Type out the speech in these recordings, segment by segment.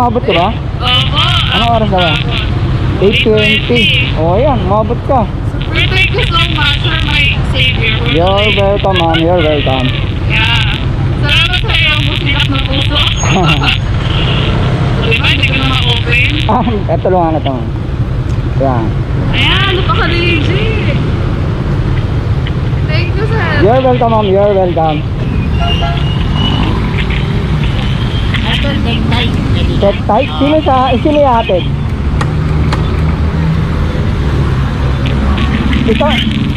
umabot ka ba? Opo. Ano oras na ba? 8.20. O, oh, ayan, umabot ka. Super thank you so much for my savior. You're welcome, ma'am. You're welcome. Yeah. Salamat sa iyong musikat ng puso. Diba, hindi ko na ma-open. Ah, eto lang na to. ma'am. Yan. Ayan, DJ. Thank you, sir. You're welcome, ma'am. You're welcome. Time. Set tight. Sino sa, sino yung atid? Ito,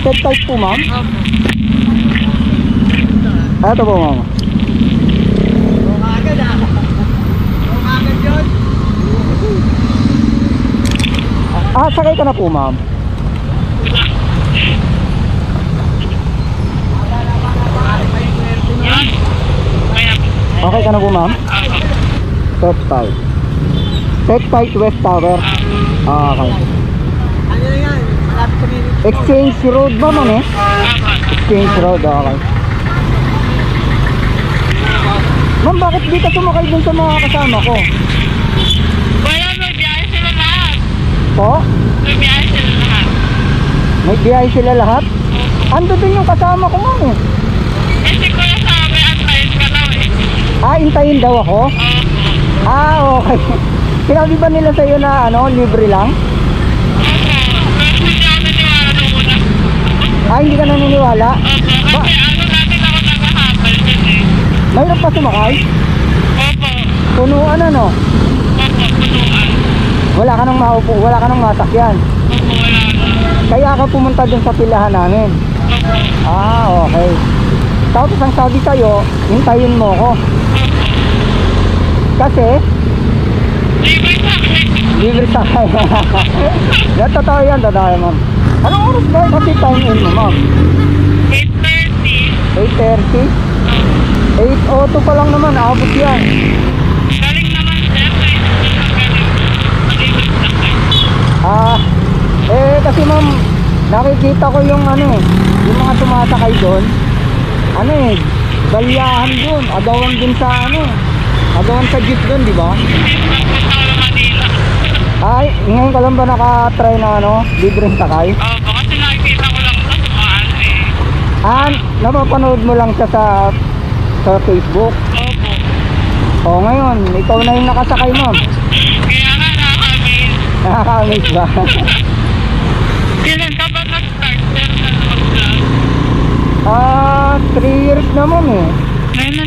set tight po, ma'am. Ito po, ma'am. Agad ah. Yun. Ah, sakay ka na po, ma'am. Okay ka na po, ma'am? Set tight. Set tight West Tower. Ah, okay. Ano na yan? Malapit minute. Exchange Road ba, ma'am, eh? Exchange Road, okay. Ma'am, bakit di ka sumakay dun sa mga kasama ko? Wala, may biyahe sila lahat. Po? May biyahe sila lahat. May biyahe sila lahat? Ando din yung kasama ko, ma'am, eh. Kasi kuya sabi, antayin ka daw eh. Ah, intayin daw ako? Opo. Ah, okay. Sinabi ba nila sa'yo na, ano, libre lang? Opo. Ako. Ah, hindi ka naniniwala? Opo. Kasi ano natin ako nagahapal din eh. Mayroon pa sumakay? Opo. Punuan, ano? Opo, punuan. Wala ka nang maupo, wala ka nang masakyan. Opo, wala na. Kaya ka pumunta dun sa pilahan namin. Opo. Ah, okay. Tapos ang sabi sa'yo, hintayin mo ko. Kasi, Libre sa akin. libre sa akin. yan, totoo yan, yan, ma'am. Anong oras ba kasi time in mo, ma'am? 8.30. 8.30? 8.02 pa lang naman, abot yan. Galing naman sir. Sa akin. Ah, eh kasi ma'am, nakikita ko yung ano eh, yung mga sumasakay doon. Ano eh, balyahan doon, agawan din sa ano, agawan sa jeep doon, di ba? Sa. Ay, ngayon ka lang ba nakatry na ano, libreng sakay? Opo, kasi nakikita ko lang ito sumaan eh. Ah, napapanood mo lang siya sa sa Facebook. Opo. O ngayon, ikaw na yung nakasakay ma'am. Kaya nga nakaka-amaze. Nakaka-amaze ba? Kailan ka ba nag-start sir na mag-vlog? Ah, 3 years naman eh. Ngayon na